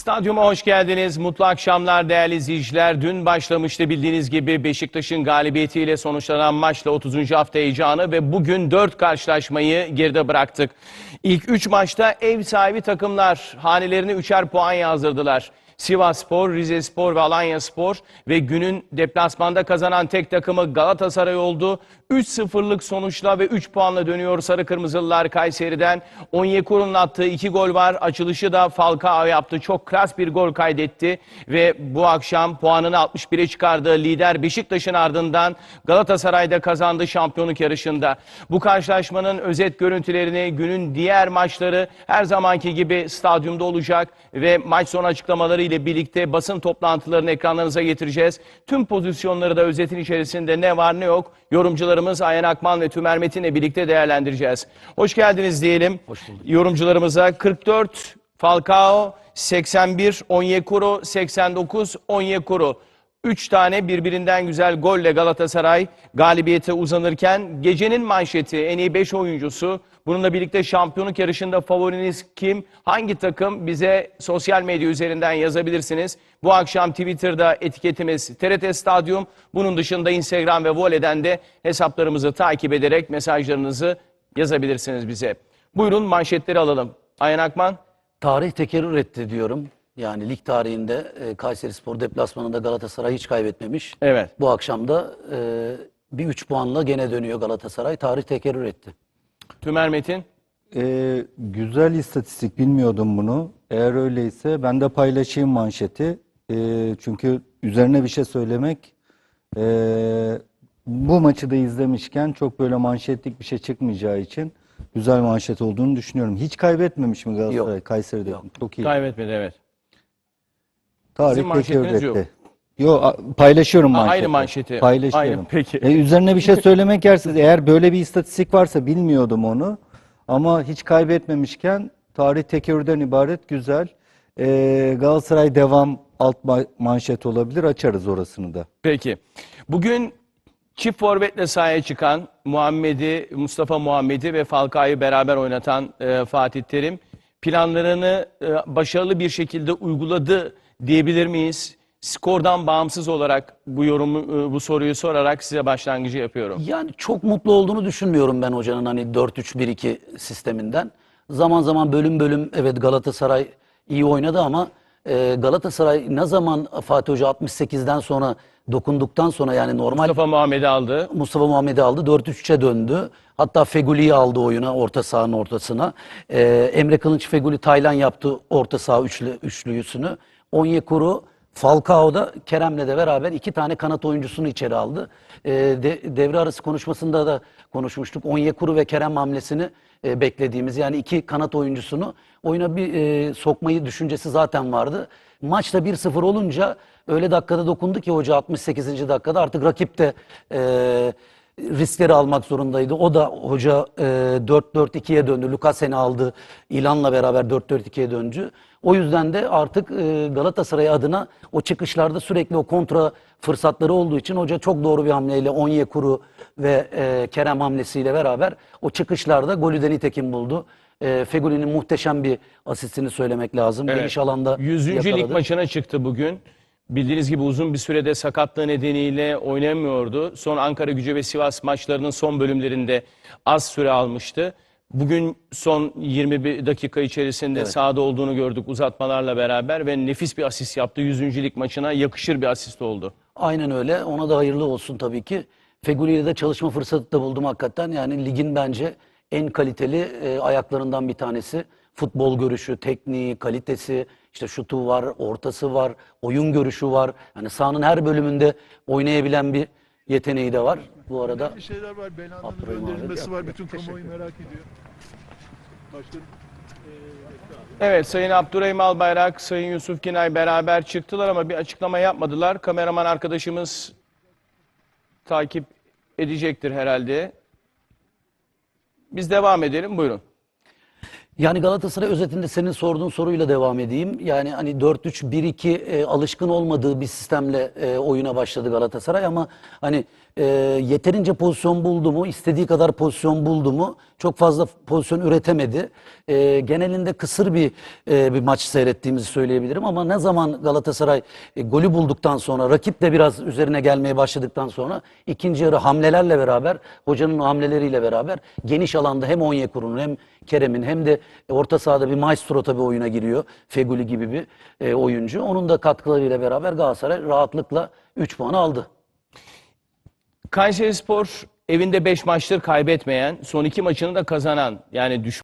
Stadyuma hoş geldiniz. Mutlu akşamlar değerli izleyiciler. Dün başlamıştı bildiğiniz gibi Beşiktaş'ın galibiyetiyle sonuçlanan maçla 30. hafta heyecanı ve bugün 4 karşılaşmayı geride bıraktık. İlk 3 maçta ev sahibi takımlar hanelerine 3'er puan yazdırdılar. Sivasspor, Rizespor ve Alanyaspor ve günün deplasmanda kazanan tek takımı Galatasaray oldu. 3-0'lık sonuçla ve 3 puanla dönüyor Sarı Kırmızılılar Kayseri'den. Onyekuru'nun attığı 2 gol var. Açılışı da Falcao yaptı. Çok klas bir gol kaydetti ve bu akşam puanını 61'e çıkardı. Lider Beşiktaş'ın ardından Galatasaray'da kazandı şampiyonluk yarışında. Bu karşılaşmanın özet görüntülerini günün diğer maçları her zamanki gibi stadyumda olacak ve maç sonu açıklamaları ile birlikte basın toplantılarını ekranlarınıza getireceğiz. Tüm pozisyonları da özetin içerisinde ne var ne yok yorumcularımız Ayhan Akman ve Tümer Metin'le birlikte değerlendireceğiz. Hoş geldiniz diyelim yorumcularımıza. 44 Falcao, 81 Onyekuru, 89 Onyekuru. Üç tane birbirinden güzel golle Galatasaray galibiyete uzanırken gecenin manşeti en iyi 5 oyuncusu. Bununla birlikte şampiyonluk yarışında favoriniz kim? Hangi takım? Bize sosyal medya üzerinden yazabilirsiniz. Bu akşam Twitter'da etiketimiz TRT Stadyum. Bunun dışında Instagram ve Vole'den de hesaplarımızı takip ederek mesajlarınızı yazabilirsiniz bize. Buyurun manşetleri alalım. Ayhan Akman. Tarih tekerrür etti diyorum. Yani lig tarihinde e, Kayseri Spor deplasmanında Galatasaray hiç kaybetmemiş. Evet. Bu akşam da e, bir 3 puanla gene dönüyor Galatasaray. Tarih tekerrür etti. Tümer Metin. Ee, güzel istatistik bilmiyordum bunu. Eğer öyleyse ben de paylaşayım manşeti. Ee, çünkü üzerine bir şey söylemek ee, bu maçı da izlemişken çok böyle manşetlik bir şey çıkmayacağı için güzel manşet olduğunu düşünüyorum. Hiç kaybetmemiş mi Galatasaray Yok. Kayseri'de? Çok iyi. Kaybetmedi evet. Tarih manşetiniz etti. Yo, paylaşıyorum manşeti. aynı manşeti. Paylaşıyorum. Aynı, peki. E, üzerine bir şey söylemek yersiz. Eğer böyle bir istatistik varsa bilmiyordum onu. Ama hiç kaybetmemişken tarih tekerrürden ibaret güzel. E, Galatasaray devam alt ma- manşet olabilir. Açarız orasını da. Peki. Bugün çift forvetle sahaya çıkan Muhammed'i, Mustafa Muhammed'i ve Falcao'yu beraber oynatan e, Fatih Terim planlarını e, başarılı bir şekilde uyguladı diyebilir miyiz? Skordan bağımsız olarak bu yorumu, e, bu soruyu sorarak size başlangıcı yapıyorum. Yani çok mutlu olduğunu düşünmüyorum ben hocanın hani 4-3-1-2 sisteminden. Zaman zaman bölüm bölüm evet Galatasaray iyi oynadı ama e, Galatasaray ne zaman Fatih Hoca 68'den sonra dokunduktan sonra yani normal Mustafa Muhammed'i aldı. Mustafa Muhammed'i aldı. 4-3'e döndü. Hatta Feguli'yi aldı oyuna orta sahanın ortasına. Ee, Emre Kılınç Feguli Taylan yaptı orta saha üçlü, üçlüyüsünü. Onyekuru Falcao da Kerem'le de beraber iki tane kanat oyuncusunu içeri aldı. Ee, de- devre arası konuşmasında da konuşmuştuk. Onyekuru ve Kerem hamlesini e, beklediğimiz yani iki kanat oyuncusunu oyuna bir e, sokmayı düşüncesi zaten vardı. Maçta 1-0 olunca öyle dakikada dokundu ki hoca 68. dakikada artık rakip de e, riskleri almak zorundaydı. O da hoca e, 4-4-2'ye döndü. Lukasen'i aldı. İlan'la beraber 4-4-2'ye döndü. O yüzden de artık e, Galatasaray adına o çıkışlarda sürekli o kontra fırsatları olduğu için hoca çok doğru bir hamleyle Onyekuru ve e, Kerem hamlesiyle beraber o çıkışlarda golü de nitekim buldu. E, Feguli'nin muhteşem bir asistini söylemek lazım. Geniş alanda 100. lig yakaladı. maçına çıktı bugün. Bildiğiniz gibi uzun bir sürede sakatlığı nedeniyle oynamıyordu. Son Ankara Gücü ve Sivas maçlarının son bölümlerinde az süre almıştı. Bugün son 21 dakika içerisinde sahada olduğunu gördük uzatmalarla beraber ve nefis bir asist yaptı. 100. lig maçına yakışır bir asist oldu. Aynen öyle. Ona da hayırlı olsun tabii ki. Feguli ile de çalışma fırsatı da buldum hakikaten. Yani ligin bence en kaliteli e, ayaklarından bir tanesi. Futbol görüşü, tekniği, kalitesi, işte şutu var, ortası var, oyun görüşü var. Yani sahanın her bölümünde oynayabilen bir yeteneği de var. Bu arada Bir şeyler var. Abdurrahim abi, gönderilmesi var. Bütün kamuoyu merak ediyor. Başkanım. Evet Sayın Abdurrahim Albayrak, Sayın Yusuf Günay beraber çıktılar ama bir açıklama yapmadılar. Kameraman arkadaşımız takip edecektir herhalde. Biz devam edelim buyurun. Yani Galatasaray özetinde senin sorduğun soruyla devam edeyim. Yani hani 4-3-1-2 e, alışkın olmadığı bir sistemle e, oyuna başladı Galatasaray ama hani e, yeterince pozisyon buldu mu, istediği kadar pozisyon buldu mu, çok fazla pozisyon üretemedi. E, genelinde kısır bir e, bir maç seyrettiğimizi söyleyebilirim ama ne zaman Galatasaray e, golü bulduktan sonra, rakip de biraz üzerine gelmeye başladıktan sonra ikinci yarı hamlelerle beraber, hocanın hamleleriyle beraber geniş alanda hem Onyekuru'nun hem Kerem'in hem de orta sahada bir maestro tabii oyuna giriyor. Feguli gibi bir e, oyuncu. Onun da katkılarıyla beraber Galatasaray rahatlıkla 3 puanı aldı. Kayserispor evinde 5 maçtır kaybetmeyen, son iki maçını da kazanan yani düş